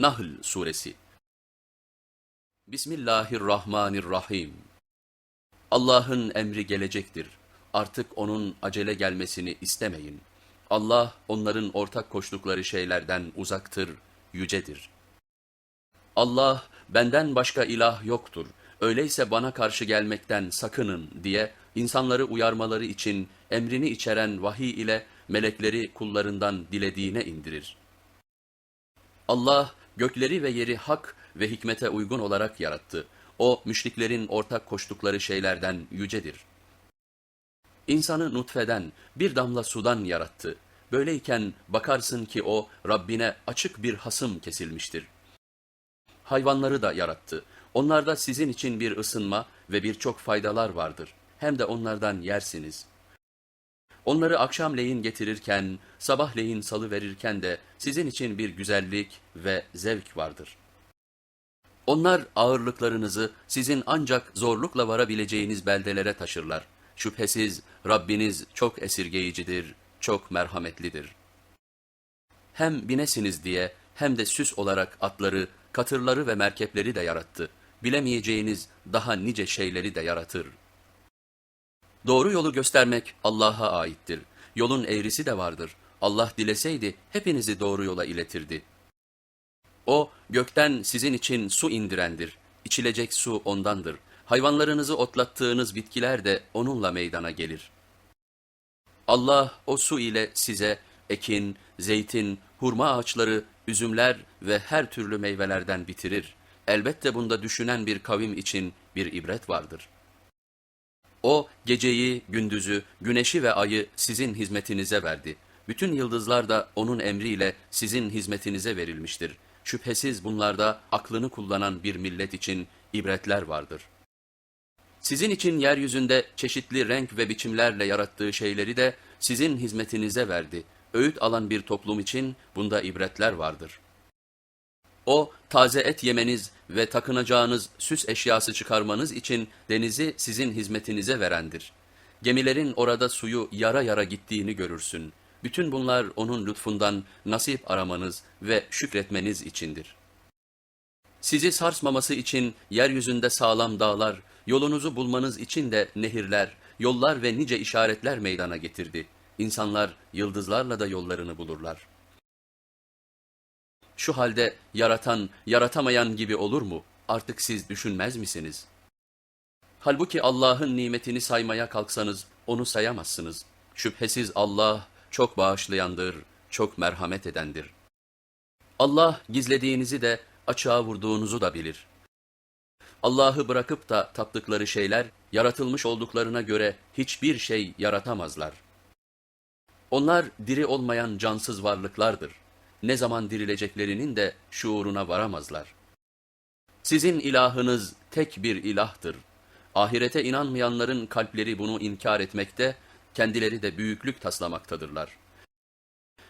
Nahl Suresi Bismillahirrahmanirrahim Allah'ın emri gelecektir. Artık onun acele gelmesini istemeyin. Allah onların ortak koştukları şeylerden uzaktır, yücedir. Allah benden başka ilah yoktur. Öyleyse bana karşı gelmekten sakının diye insanları uyarmaları için emrini içeren vahiy ile melekleri kullarından dilediğine indirir. Allah gökleri ve yeri hak ve hikmete uygun olarak yarattı. O müşriklerin ortak koştukları şeylerden yücedir. İnsanı nutfeden, bir damla sudan yarattı. Böyleyken bakarsın ki o Rabbine açık bir hasım kesilmiştir. Hayvanları da yarattı. Onlarda sizin için bir ısınma ve birçok faydalar vardır. Hem de onlardan yersiniz. Onları akşamleyin getirirken, sabahleyin salı verirken de sizin için bir güzellik ve zevk vardır. Onlar ağırlıklarınızı sizin ancak zorlukla varabileceğiniz beldelere taşırlar. Şüphesiz Rabbiniz çok esirgeyicidir, çok merhametlidir. Hem binesiniz diye hem de süs olarak atları, katırları ve merkepleri de yarattı. Bilemeyeceğiniz daha nice şeyleri de yaratır. Doğru yolu göstermek Allah'a aittir. Yolun eğrisi de vardır. Allah dileseydi hepinizi doğru yola iletirdi. O gökten sizin için su indirendir. İçilecek su ondandır. Hayvanlarınızı otlattığınız bitkiler de onunla meydana gelir. Allah o su ile size ekin, zeytin, hurma ağaçları, üzümler ve her türlü meyvelerden bitirir. Elbette bunda düşünen bir kavim için bir ibret vardır. O geceyi, gündüzü, güneşi ve ayı sizin hizmetinize verdi. Bütün yıldızlar da onun emriyle sizin hizmetinize verilmiştir. Şüphesiz bunlarda aklını kullanan bir millet için ibretler vardır. Sizin için yeryüzünde çeşitli renk ve biçimlerle yarattığı şeyleri de sizin hizmetinize verdi. Öğüt alan bir toplum için bunda ibretler vardır. O taze et yemeniz ve takınacağınız süs eşyası çıkarmanız için denizi sizin hizmetinize verendir. Gemilerin orada suyu yara yara gittiğini görürsün. Bütün bunlar onun lütfundan nasip aramanız ve şükretmeniz içindir. Sizi sarsmaması için yeryüzünde sağlam dağlar, yolunuzu bulmanız için de nehirler, yollar ve nice işaretler meydana getirdi. İnsanlar yıldızlarla da yollarını bulurlar. Şu halde yaratan, yaratamayan gibi olur mu? Artık siz düşünmez misiniz? Halbuki Allah'ın nimetini saymaya kalksanız onu sayamazsınız. Şüphesiz Allah çok bağışlayandır, çok merhamet edendir. Allah gizlediğinizi de açığa vurduğunuzu da bilir. Allah'ı bırakıp da taptıkları şeyler yaratılmış olduklarına göre hiçbir şey yaratamazlar. Onlar diri olmayan cansız varlıklardır. Ne zaman dirileceklerinin de şuuruna varamazlar. Sizin ilahınız tek bir ilahtır. Ahirete inanmayanların kalpleri bunu inkar etmekte, kendileri de büyüklük taslamaktadırlar.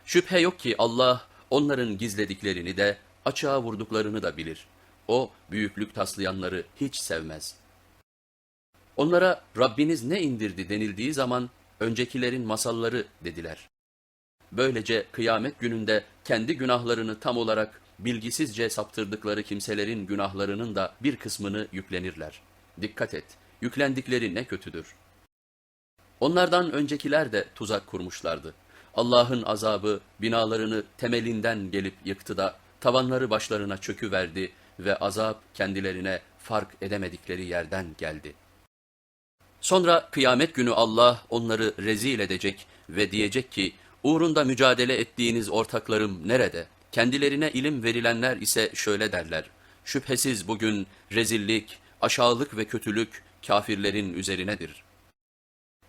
Şüphe yok ki Allah onların gizlediklerini de açığa vurduklarını da bilir. O büyüklük taslayanları hiç sevmez. Onlara Rabbiniz ne indirdi denildiği zaman öncekilerin masalları dediler. Böylece kıyamet gününde kendi günahlarını tam olarak bilgisizce saptırdıkları kimselerin günahlarının da bir kısmını yüklenirler. Dikkat et, yüklendikleri ne kötüdür. Onlardan öncekiler de tuzak kurmuşlardı. Allah'ın azabı binalarını temelinden gelip yıktı da tavanları başlarına çöküverdi ve azap kendilerine fark edemedikleri yerden geldi. Sonra kıyamet günü Allah onları rezil edecek ve diyecek ki, uğrunda mücadele ettiğiniz ortaklarım nerede? Kendilerine ilim verilenler ise şöyle derler, şüphesiz bugün rezillik, aşağılık ve kötülük kafirlerin üzerinedir.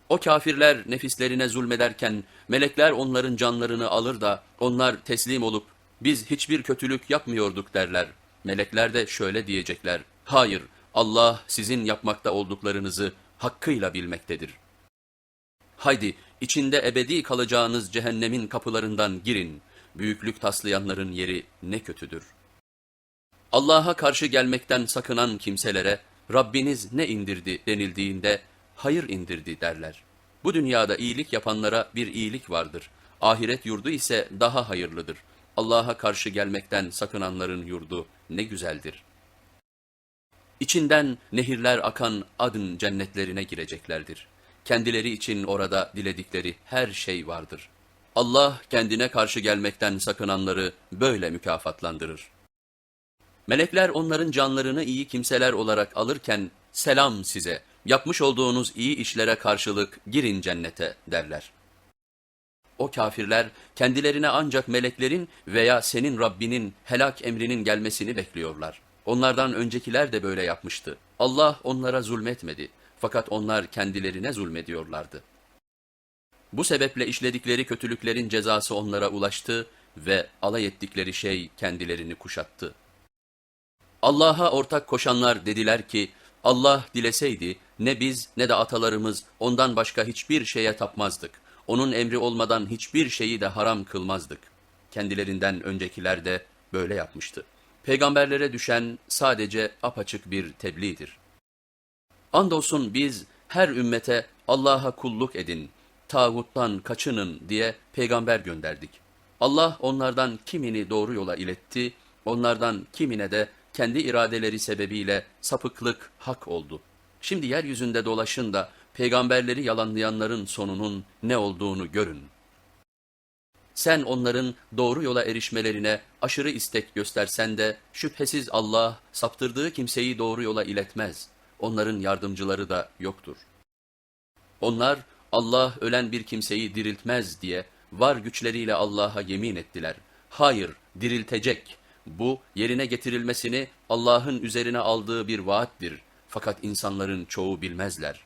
O kafirler nefislerine zulmederken melekler onların canlarını alır da onlar teslim olup biz hiçbir kötülük yapmıyorduk derler. Melekler de şöyle diyecekler, hayır Allah sizin yapmakta olduklarınızı hakkıyla bilmektedir. Haydi içinde ebedi kalacağınız cehennemin kapılarından girin. Büyüklük taslayanların yeri ne kötüdür. Allah'a karşı gelmekten sakınan kimselere Rabbiniz ne indirdi denildiğinde hayır indirdi derler. Bu dünyada iyilik yapanlara bir iyilik vardır. Ahiret yurdu ise daha hayırlıdır. Allah'a karşı gelmekten sakınanların yurdu ne güzeldir. İçinden nehirler akan adın cennetlerine gireceklerdir. Kendileri için orada diledikleri her şey vardır. Allah kendine karşı gelmekten sakınanları böyle mükafatlandırır. Melekler onların canlarını iyi kimseler olarak alırken selam size, yapmış olduğunuz iyi işlere karşılık girin cennete derler. O kafirler kendilerine ancak meleklerin veya senin Rabbinin helak emrinin gelmesini bekliyorlar. Onlardan öncekiler de böyle yapmıştı. Allah onlara zulmetmedi fakat onlar kendilerine zulmediyorlardı. Bu sebeple işledikleri kötülüklerin cezası onlara ulaştı ve alay ettikleri şey kendilerini kuşattı. Allah'a ortak koşanlar dediler ki, Allah dileseydi ne biz ne de atalarımız ondan başka hiçbir şeye tapmazdık. Onun emri olmadan hiçbir şeyi de haram kılmazdık. Kendilerinden öncekiler de böyle yapmıştı. Peygamberlere düşen sadece apaçık bir tebliğdir. Andolsun biz her ümmete Allah'a kulluk edin, tağuttan kaçının diye peygamber gönderdik. Allah onlardan kimini doğru yola iletti, onlardan kimine de kendi iradeleri sebebiyle sapıklık hak oldu. Şimdi yeryüzünde dolaşın da peygamberleri yalanlayanların sonunun ne olduğunu görün. Sen onların doğru yola erişmelerine aşırı istek göstersen de şüphesiz Allah saptırdığı kimseyi doğru yola iletmez. Onların yardımcıları da yoktur. Onlar Allah ölen bir kimseyi diriltmez diye var güçleriyle Allah'a yemin ettiler. Hayır, diriltecek. Bu yerine getirilmesini Allah'ın üzerine aldığı bir vaattir. Fakat insanların çoğu bilmezler.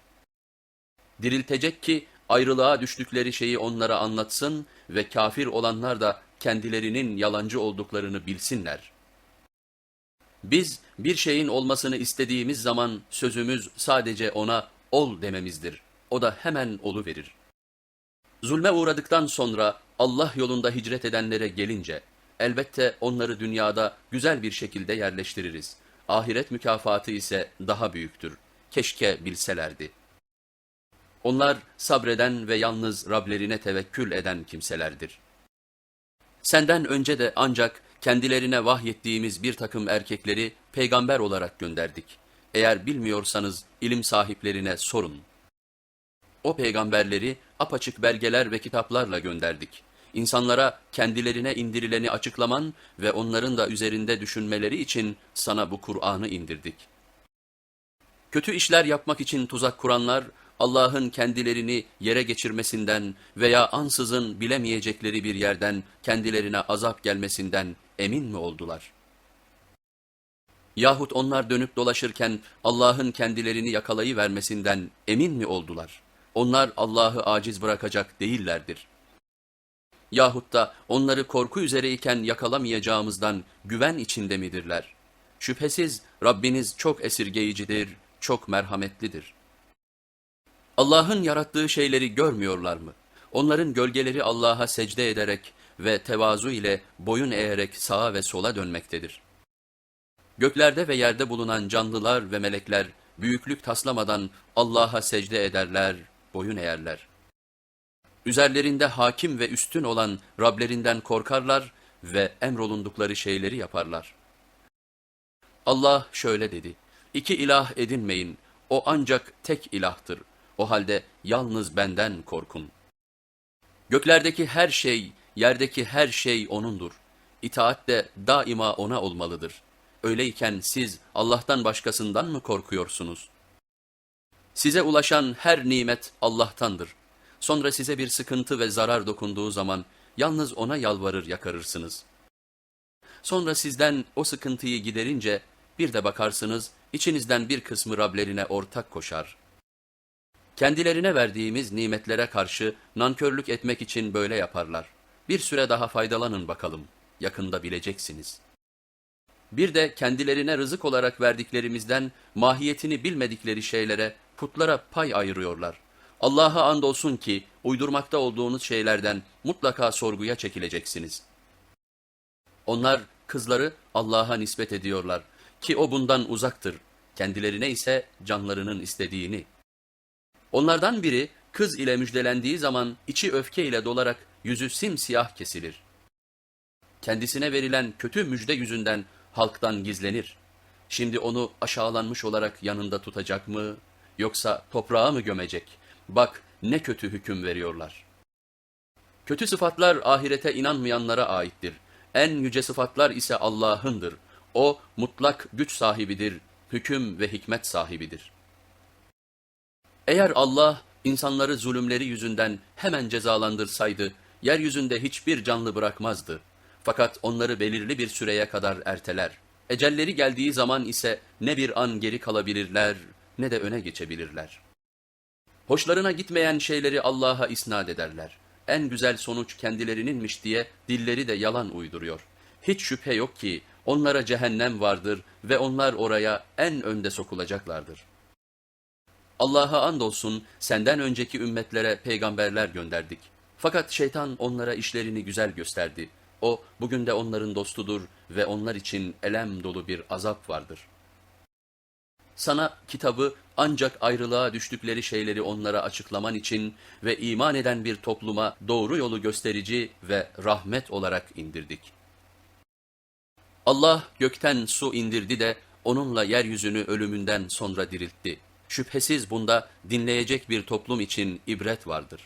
Diriltecek ki ayrılığa düştükleri şeyi onlara anlatsın ve kafir olanlar da kendilerinin yalancı olduklarını bilsinler. Biz bir şeyin olmasını istediğimiz zaman sözümüz sadece ona ol dememizdir. O da hemen olu verir. Zulme uğradıktan sonra Allah yolunda hicret edenlere gelince elbette onları dünyada güzel bir şekilde yerleştiririz. Ahiret mükafatı ise daha büyüktür. Keşke bilselerdi. Onlar sabreden ve yalnız Rablerine tevekkül eden kimselerdir. Senden önce de ancak kendilerine vahyettiğimiz bir takım erkekleri peygamber olarak gönderdik. Eğer bilmiyorsanız ilim sahiplerine sorun. O peygamberleri apaçık belgeler ve kitaplarla gönderdik. İnsanlara kendilerine indirileni açıklaman ve onların da üzerinde düşünmeleri için sana bu Kur'an'ı indirdik. Kötü işler yapmak için tuzak kuranlar, Allah'ın kendilerini yere geçirmesinden veya ansızın bilemeyecekleri bir yerden kendilerine azap gelmesinden emin mi oldular? Yahut onlar dönüp dolaşırken Allah'ın kendilerini yakalayıvermesinden emin mi oldular? Onlar Allah'ı aciz bırakacak değillerdir. Yahut da onları korku üzereyken yakalamayacağımızdan güven içinde midirler? Şüphesiz Rabbiniz çok esirgeyicidir, çok merhametlidir. Allah'ın yarattığı şeyleri görmüyorlar mı? Onların gölgeleri Allah'a secde ederek ve tevazu ile boyun eğerek sağa ve sola dönmektedir. Göklerde ve yerde bulunan canlılar ve melekler büyüklük taslamadan Allah'a secde ederler, boyun eğerler. Üzerlerinde hakim ve üstün olan Rablerinden korkarlar ve emrolundukları şeyleri yaparlar. Allah şöyle dedi, İki ilah edinmeyin, o ancak tek ilahtır. O halde yalnız benden korkun. Göklerdeki her şey, yerdeki her şey O'nundur. İtaat de daima O'na olmalıdır. Öyleyken siz Allah'tan başkasından mı korkuyorsunuz? Size ulaşan her nimet Allah'tandır. Sonra size bir sıkıntı ve zarar dokunduğu zaman yalnız O'na yalvarır yakarırsınız. Sonra sizden o sıkıntıyı giderince bir de bakarsınız içinizden bir kısmı Rablerine ortak koşar. Kendilerine verdiğimiz nimetlere karşı nankörlük etmek için böyle yaparlar. Bir süre daha faydalanın bakalım, yakında bileceksiniz. Bir de kendilerine rızık olarak verdiklerimizden mahiyetini bilmedikleri şeylere, putlara pay ayırıyorlar. Allah'a andolsun ki uydurmakta olduğunuz şeylerden mutlaka sorguya çekileceksiniz. Onlar kızları Allah'a nispet ediyorlar ki o bundan uzaktır. Kendilerine ise canlarının istediğini. Onlardan biri kız ile müjdelendiği zaman içi öfke ile dolarak yüzü simsiyah kesilir. kendisine verilen kötü müjde yüzünden halktan gizlenir. Şimdi onu aşağılanmış olarak yanında tutacak mı, yoksa toprağa mı gömecek? Bak ne kötü hüküm veriyorlar. Kötü sıfatlar ahirete inanmayanlara aittir. En yüce sıfatlar ise Allah'ındır. O mutlak güç sahibidir, hüküm ve hikmet sahibidir. Eğer Allah insanları zulümleri yüzünden hemen cezalandırsaydı, yeryüzünde hiçbir canlı bırakmazdı. Fakat onları belirli bir süreye kadar erteler. Ecelleri geldiği zaman ise ne bir an geri kalabilirler ne de öne geçebilirler. Hoşlarına gitmeyen şeyleri Allah'a isnat ederler. En güzel sonuç kendilerininmiş diye dilleri de yalan uyduruyor. Hiç şüphe yok ki onlara cehennem vardır ve onlar oraya en önde sokulacaklardır. Allah'a andolsun senden önceki ümmetlere peygamberler gönderdik. Fakat şeytan onlara işlerini güzel gösterdi. O bugün de onların dostudur ve onlar için elem dolu bir azap vardır. Sana kitabı ancak ayrılığa düştükleri şeyleri onlara açıklaman için ve iman eden bir topluma doğru yolu gösterici ve rahmet olarak indirdik. Allah gökten su indirdi de onunla yeryüzünü ölümünden sonra diriltti. Şüphesiz bunda dinleyecek bir toplum için ibret vardır.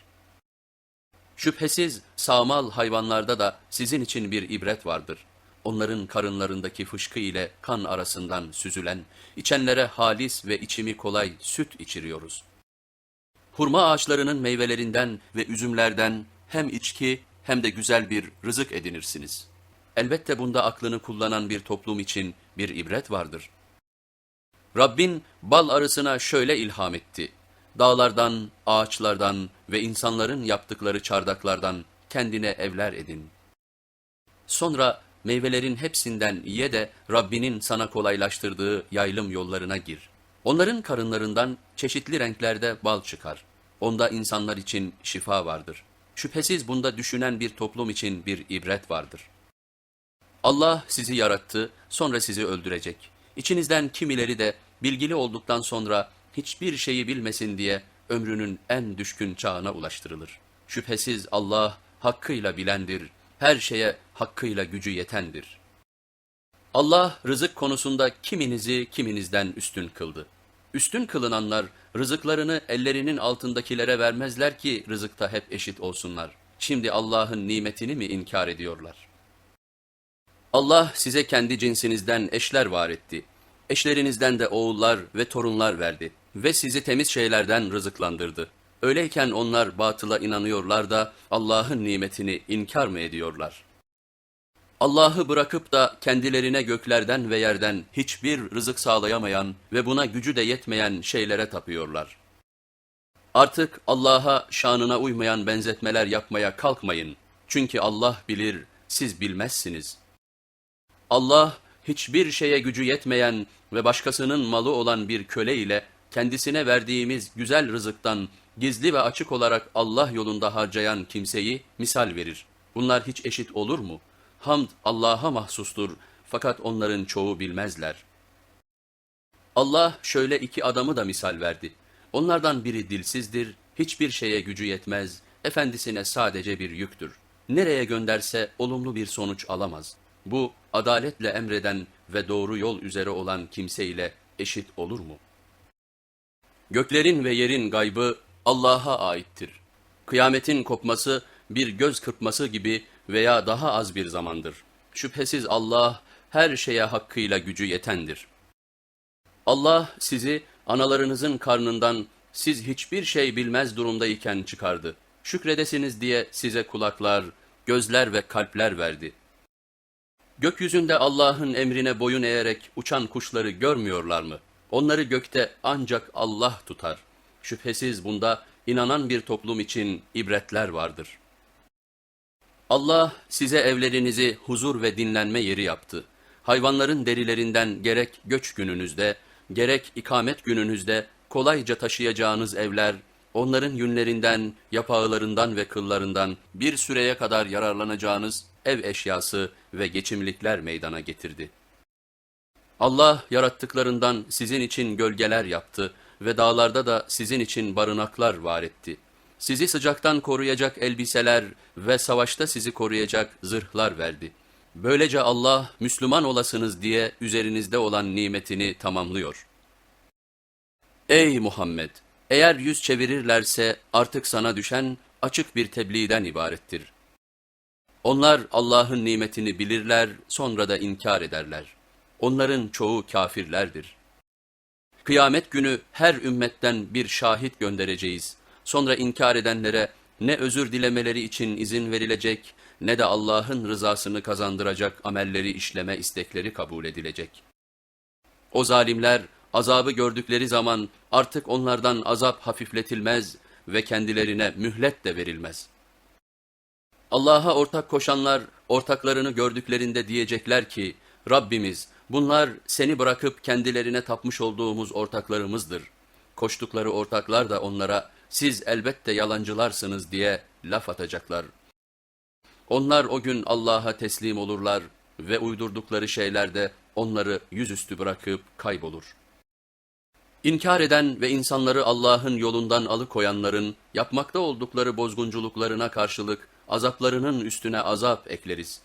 Şüphesiz sağmal hayvanlarda da sizin için bir ibret vardır. Onların karınlarındaki fışkı ile kan arasından süzülen, içenlere halis ve içimi kolay süt içiriyoruz. Hurma ağaçlarının meyvelerinden ve üzümlerden hem içki hem de güzel bir rızık edinirsiniz. Elbette bunda aklını kullanan bir toplum için bir ibret vardır. Rabbin bal arısına şöyle ilham etti. Dağlardan, ağaçlardan ve insanların yaptıkları çardaklardan kendine evler edin. Sonra meyvelerin hepsinden ye de Rabbinin sana kolaylaştırdığı yaylım yollarına gir. Onların karınlarından çeşitli renklerde bal çıkar. Onda insanlar için şifa vardır. Şüphesiz bunda düşünen bir toplum için bir ibret vardır. Allah sizi yarattı, sonra sizi öldürecek. İçinizden kimileri de bilgili olduktan sonra hiçbir şeyi bilmesin diye ömrünün en düşkün çağına ulaştırılır. Şüphesiz Allah hakkıyla bilendir, her şeye hakkıyla gücü yetendir. Allah rızık konusunda kiminizi kiminizden üstün kıldı. Üstün kılınanlar rızıklarını ellerinin altındakilere vermezler ki rızıkta hep eşit olsunlar. Şimdi Allah'ın nimetini mi inkar ediyorlar? Allah size kendi cinsinizden eşler var etti. Eşlerinizden de oğullar ve torunlar verdi ve sizi temiz şeylerden rızıklandırdı. Öyleyken onlar batıla inanıyorlar da Allah'ın nimetini inkar mı ediyorlar? Allah'ı bırakıp da kendilerine göklerden ve yerden hiçbir rızık sağlayamayan ve buna gücü de yetmeyen şeylere tapıyorlar. Artık Allah'a şanına uymayan benzetmeler yapmaya kalkmayın. Çünkü Allah bilir, siz bilmezsiniz. Allah hiçbir şeye gücü yetmeyen ve başkasının malı olan bir köle ile kendisine verdiğimiz güzel rızıktan gizli ve açık olarak Allah yolunda harcayan kimseyi misal verir. Bunlar hiç eşit olur mu? Hamd Allah'a mahsustur fakat onların çoğu bilmezler. Allah şöyle iki adamı da misal verdi. Onlardan biri dilsizdir, hiçbir şeye gücü yetmez, efendisine sadece bir yüktür. Nereye gönderse olumlu bir sonuç alamaz. Bu adaletle emreden ve doğru yol üzere olan kimseyle eşit olur mu? Göklerin ve yerin gaybı Allah'a aittir. Kıyametin kopması bir göz kırpması gibi veya daha az bir zamandır. Şüphesiz Allah her şeye hakkıyla gücü yetendir. Allah sizi analarınızın karnından siz hiçbir şey bilmez durumdayken çıkardı. Şükredesiniz diye size kulaklar, gözler ve kalpler verdi. Gökyüzünde Allah'ın emrine boyun eğerek uçan kuşları görmüyorlar mı? Onları gökte ancak Allah tutar. Şüphesiz bunda inanan bir toplum için ibretler vardır. Allah size evlerinizi huzur ve dinlenme yeri yaptı. Hayvanların derilerinden gerek göç gününüzde, gerek ikamet gününüzde kolayca taşıyacağınız evler, onların yünlerinden, yapağılarından ve kıllarından bir süreye kadar yararlanacağınız ev eşyası ve geçimlikler meydana getirdi. Allah yarattıklarından sizin için gölgeler yaptı ve dağlarda da sizin için barınaklar var etti. Sizi sıcaktan koruyacak elbiseler ve savaşta sizi koruyacak zırhlar verdi. Böylece Allah Müslüman olasınız diye üzerinizde olan nimetini tamamlıyor. Ey Muhammed! Eğer yüz çevirirlerse artık sana düşen açık bir tebliğden ibarettir. Onlar Allah'ın nimetini bilirler, sonra da inkar ederler. Onların çoğu kafirlerdir. Kıyamet günü her ümmetten bir şahit göndereceğiz. Sonra inkar edenlere ne özür dilemeleri için izin verilecek ne de Allah'ın rızasını kazandıracak amelleri işleme istekleri kabul edilecek. O zalimler azabı gördükleri zaman artık onlardan azap hafifletilmez ve kendilerine mühlet de verilmez. Allah'a ortak koşanlar ortaklarını gördüklerinde diyecekler ki Rabbimiz bunlar seni bırakıp kendilerine tapmış olduğumuz ortaklarımızdır. Koştukları ortaklar da onlara siz elbette yalancılarsınız diye laf atacaklar. Onlar o gün Allah'a teslim olurlar ve uydurdukları şeyler de onları yüzüstü bırakıp kaybolur. İnkar eden ve insanları Allah'ın yolundan alıkoyanların yapmakta oldukları bozgunculuklarına karşılık azaplarının üstüne azap ekleriz.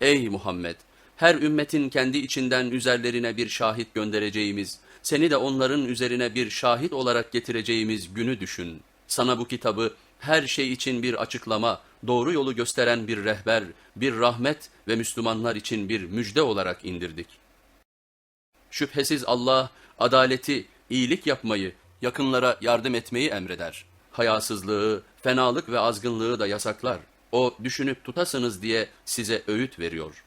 Ey Muhammed! Her ümmetin kendi içinden üzerlerine bir şahit göndereceğimiz, seni de onların üzerine bir şahit olarak getireceğimiz günü düşün. Sana bu kitabı her şey için bir açıklama, doğru yolu gösteren bir rehber, bir rahmet ve Müslümanlar için bir müjde olarak indirdik. Şüphesiz Allah adaleti, iyilik yapmayı, yakınlara yardım etmeyi emreder. Hayasızlığı, fenalık ve azgınlığı da yasaklar. O düşünüp tutasınız diye size öğüt veriyor.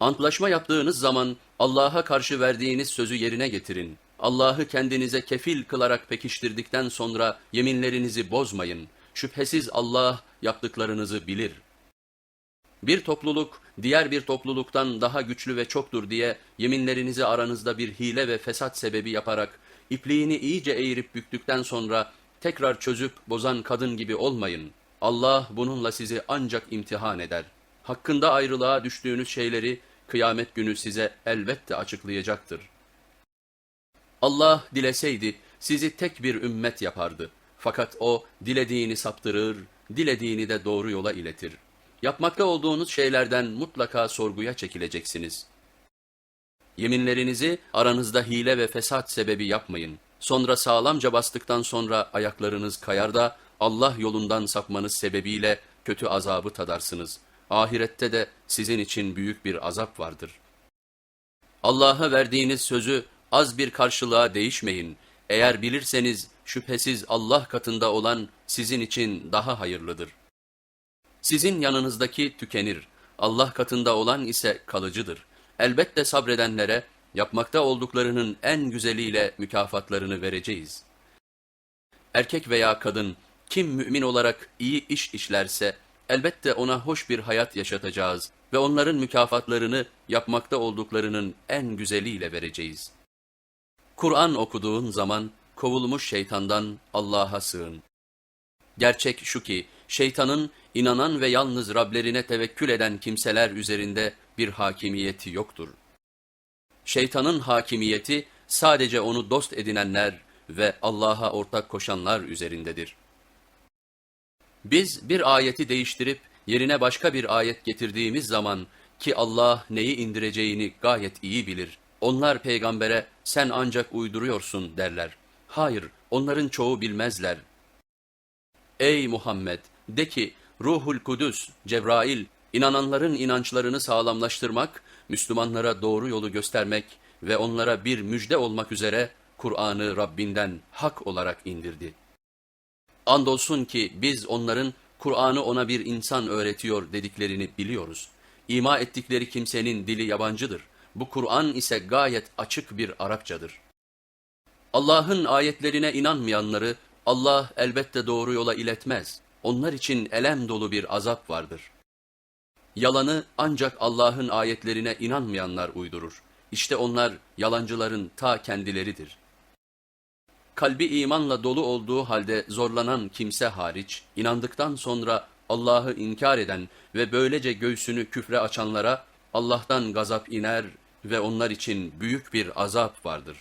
Antlaşma yaptığınız zaman Allah'a karşı verdiğiniz sözü yerine getirin. Allah'ı kendinize kefil kılarak pekiştirdikten sonra yeminlerinizi bozmayın. Şüphesiz Allah yaptıklarınızı bilir. Bir topluluk diğer bir topluluktan daha güçlü ve çoktur diye yeminlerinizi aranızda bir hile ve fesat sebebi yaparak ipliğini iyice eğirip büktükten sonra tekrar çözüp bozan kadın gibi olmayın. Allah bununla sizi ancak imtihan eder. Hakkında ayrılığa düştüğünüz şeyleri kıyamet günü size elbette açıklayacaktır. Allah dileseydi sizi tek bir ümmet yapardı. Fakat o dilediğini saptırır, dilediğini de doğru yola iletir. Yapmakta olduğunuz şeylerden mutlaka sorguya çekileceksiniz. Yeminlerinizi aranızda hile ve fesat sebebi yapmayın. Sonra sağlamca bastıktan sonra ayaklarınız kayar da Allah yolundan sapmanız sebebiyle kötü azabı tadarsınız. Ahirette de sizin için büyük bir azap vardır. Allah'a verdiğiniz sözü az bir karşılığa değişmeyin. Eğer bilirseniz şüphesiz Allah katında olan sizin için daha hayırlıdır. Sizin yanınızdaki tükenir, Allah katında olan ise kalıcıdır. Elbette sabredenlere yapmakta olduklarının en güzeliyle mükafatlarını vereceğiz. Erkek veya kadın kim mümin olarak iyi iş işlerse elbette ona hoş bir hayat yaşatacağız ve onların mükafatlarını yapmakta olduklarının en güzeliyle vereceğiz. Kur'an okuduğun zaman kovulmuş şeytandan Allah'a sığın. Gerçek şu ki şeytanın inanan ve yalnız Rablerine tevekkül eden kimseler üzerinde bir hakimiyeti yoktur. Şeytanın hakimiyeti sadece onu dost edinenler ve Allah'a ortak koşanlar üzerindedir. Biz bir ayeti değiştirip yerine başka bir ayet getirdiğimiz zaman ki Allah neyi indireceğini gayet iyi bilir. Onlar peygambere sen ancak uyduruyorsun derler. Hayır onların çoğu bilmezler. Ey Muhammed de ki Ruhul Kudüs, Cebrail, inananların inançlarını sağlamlaştırmak, Müslümanlara doğru yolu göstermek ve onlara bir müjde olmak üzere Kur'an'ı Rabbinden hak olarak indirdi. Andolsun ki biz onların Kur'an'ı ona bir insan öğretiyor dediklerini biliyoruz. İma ettikleri kimsenin dili yabancıdır. Bu Kur'an ise gayet açık bir Arapçadır. Allah'ın ayetlerine inanmayanları Allah elbette doğru yola iletmez. Onlar için elem dolu bir azap vardır. Yalanı ancak Allah'ın ayetlerine inanmayanlar uydurur. İşte onlar yalancıların ta kendileridir. Kalbi imanla dolu olduğu halde zorlanan kimse hariç, inandıktan sonra Allah'ı inkar eden ve böylece göğsünü küfre açanlara Allah'tan gazap iner ve onlar için büyük bir azap vardır.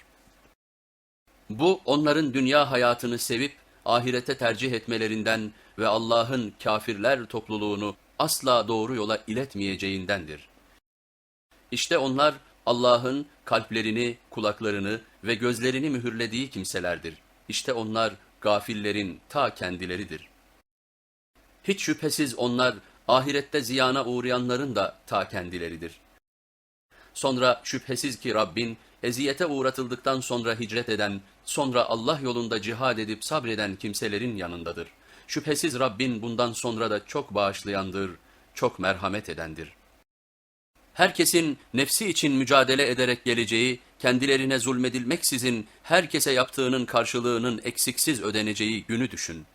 Bu onların dünya hayatını sevip ahirete tercih etmelerinden ve Allah'ın kafirler topluluğunu asla doğru yola iletmeyeceğindendir. İşte onlar Allah'ın kalplerini, kulaklarını ve gözlerini mühürlediği kimselerdir. İşte onlar gafillerin ta kendileridir. Hiç şüphesiz onlar ahirette ziyana uğrayanların da ta kendileridir. Sonra şüphesiz ki Rabbin eziyete uğratıldıktan sonra hicret eden, sonra Allah yolunda cihad edip sabreden kimselerin yanındadır. Şüphesiz Rabbin bundan sonra da çok bağışlayandır, çok merhamet edendir. Herkesin nefsi için mücadele ederek geleceği, kendilerine zulmedilmeksizin herkese yaptığının karşılığının eksiksiz ödeneceği günü düşün.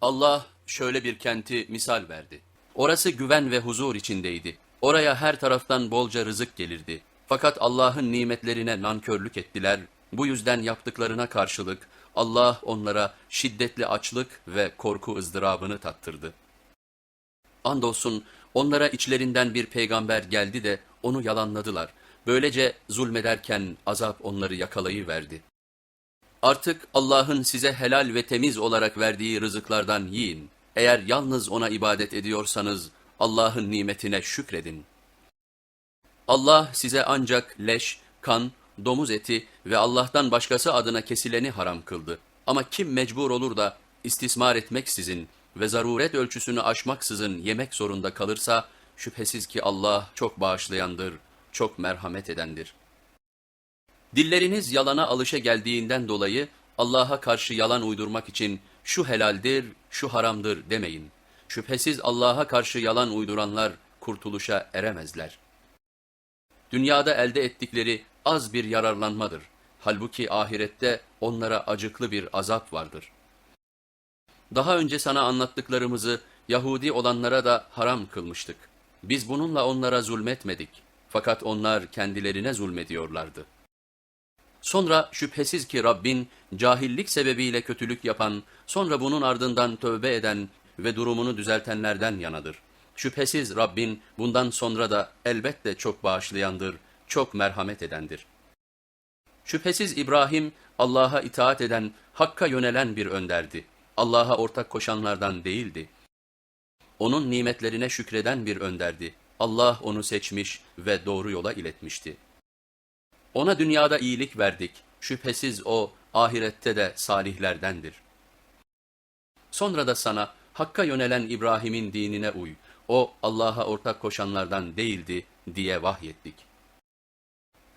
Allah şöyle bir kenti misal verdi. Orası güven ve huzur içindeydi. Oraya her taraftan bolca rızık gelirdi. Fakat Allah'ın nimetlerine nankörlük ettiler. Bu yüzden yaptıklarına karşılık Allah onlara şiddetli açlık ve korku ızdırabını tattırdı. Andolsun onlara içlerinden bir peygamber geldi de onu yalanladılar. Böylece zulmederken azap onları yakalayıverdi. Artık Allah'ın size helal ve temiz olarak verdiği rızıklardan yiyin. Eğer yalnız ona ibadet ediyorsanız Allah'ın nimetine şükredin. Allah size ancak leş, kan, domuz eti ve Allah'tan başkası adına kesileni haram kıldı. Ama kim mecbur olur da istismar etmeksizin ve zaruret ölçüsünü aşmaksızın yemek zorunda kalırsa şüphesiz ki Allah çok bağışlayandır, çok merhamet edendir. Dilleriniz yalana alışa geldiğinden dolayı Allah'a karşı yalan uydurmak için şu helaldir, şu haramdır demeyin. Şüphesiz Allah'a karşı yalan uyduranlar kurtuluşa eremezler. Dünyada elde ettikleri az bir yararlanmadır. Halbuki ahirette onlara acıklı bir azap vardır. Daha önce sana anlattıklarımızı Yahudi olanlara da haram kılmıştık. Biz bununla onlara zulmetmedik. Fakat onlar kendilerine zulmediyorlardı. Sonra şüphesiz ki Rabbin cahillik sebebiyle kötülük yapan, sonra bunun ardından tövbe eden ve durumunu düzeltenlerden yanadır. Şüphesiz Rabbin bundan sonra da elbette çok bağışlayandır, çok merhamet edendir. Şüphesiz İbrahim Allah'a itaat eden, Hakk'a yönelen bir önderdi. Allah'a ortak koşanlardan değildi. Onun nimetlerine şükreden bir önderdi. Allah onu seçmiş ve doğru yola iletmişti. Ona dünyada iyilik verdik. Şüphesiz o ahirette de salihlerdendir. Sonra da sana Hakk'a yönelen İbrahim'in dinine uy. O Allah'a ortak koşanlardan değildi diye vahyettik.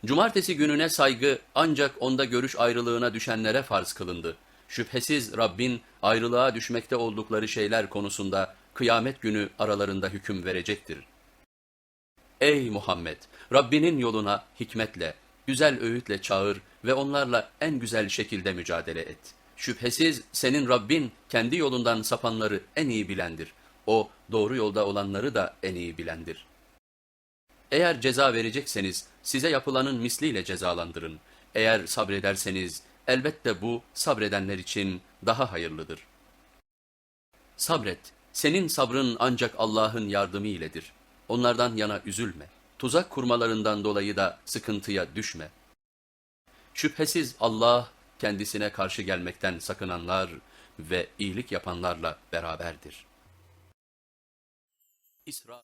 Cumartesi gününe saygı ancak onda görüş ayrılığına düşenlere farz kılındı. Şüphesiz Rabbin ayrılığa düşmekte oldukları şeyler konusunda kıyamet günü aralarında hüküm verecektir. Ey Muhammed! Rabbinin yoluna hikmetle, güzel öğütle çağır ve onlarla en güzel şekilde mücadele et. Şüphesiz senin Rabbin kendi yolundan sapanları en iyi bilendir. O doğru yolda olanları da en iyi bilendir. Eğer ceza verecekseniz size yapılanın misliyle cezalandırın. Eğer sabrederseniz elbette bu sabredenler için daha hayırlıdır. Sabret, senin sabrın ancak Allah'ın yardımı iledir. Onlardan yana üzülme. Tuzak kurmalarından dolayı da sıkıntıya düşme. Şüphesiz Allah kendisine karşı gelmekten sakınanlar ve iyilik yapanlarla beraberdir. İsra